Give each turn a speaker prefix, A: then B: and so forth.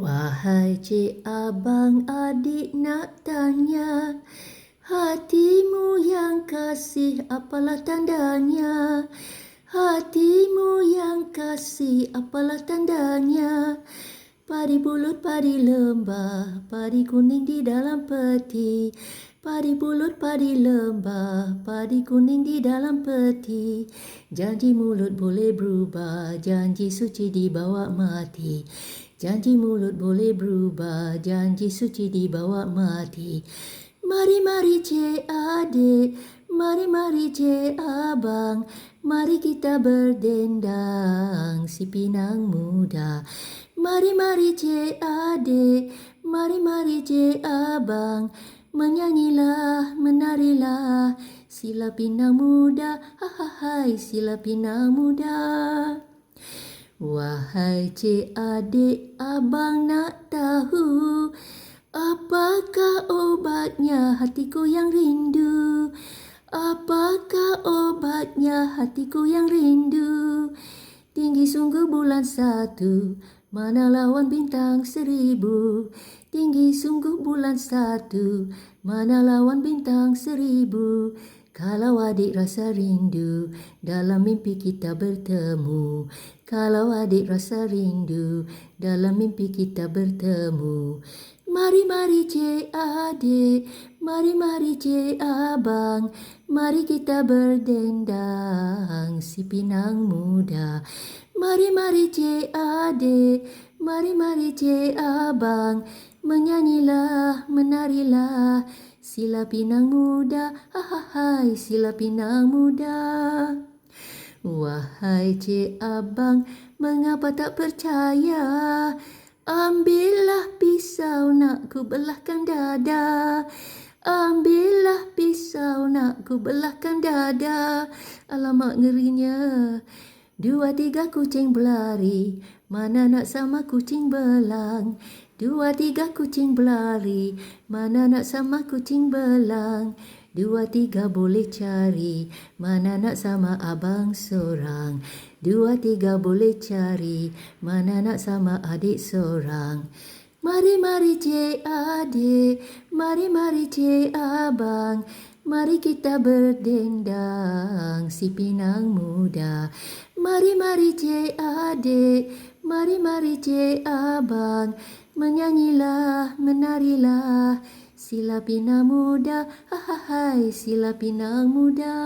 A: Wahai cik abang adik nak tanya Hatimu yang kasih apalah tandanya? Hatimu yang kasih apalah tandanya? Padi bulut padi lembah Padi kuning di dalam peti. Padi bulut padi lembah Padi kuning di dalam peti. Janji mulut boleh berubah Janji suci dibawa mati Janji mulut boleh berubah, janji suci dibawa mati. Mari mari cik adik, mari mari cik abang, mari kita berdendang si pinang muda. Mari mari cik adik, mari mari cik abang, menyanyilah, menarilah, sila pinang muda, hai sila pinang muda. Wahai cik adik, abang nak tahu Apakah obatnya hatiku yang rindu? Apakah obatnya hatiku yang rindu? Tinggi sungguh bulan satu Mana lawan bintang seribu. Tinggi sungguh bulan satu Mana lawan bintang seribu kalau adik rasa rindu, dalam mimpi kita bertemu. Kalau adik rasa rindu, dalam mimpi kita bertemu. Mari mari cik adik, mari mari cik abang, mari kita berdendang si pinang muda. Mari mari cik adik, mari mari cik abang, menyanyilah, menarilah. Sila pinang muda, hai sila pinang muda. Wahai cik abang, mengapa tak percaya? Ambillah pisau nak ku belahkan dada. Ambillah pisau nak ku belahkan dada. Alamak ngerinya. Dua tiga kucing berlari, mana nak sama kucing belang. Dua tiga kucing berlari, mana nak sama kucing belang. Dua tiga boleh cari, mana nak sama abang seorang. Dua tiga boleh cari, mana nak sama adik seorang. Mari mari cik adik, mari mari cik abang. Mari kita berdendang si pinang muda. Mari mari cik adik, mari mari cik abang. Menyanyilah, menarilah, sila pinang muda, hai sila pinang muda.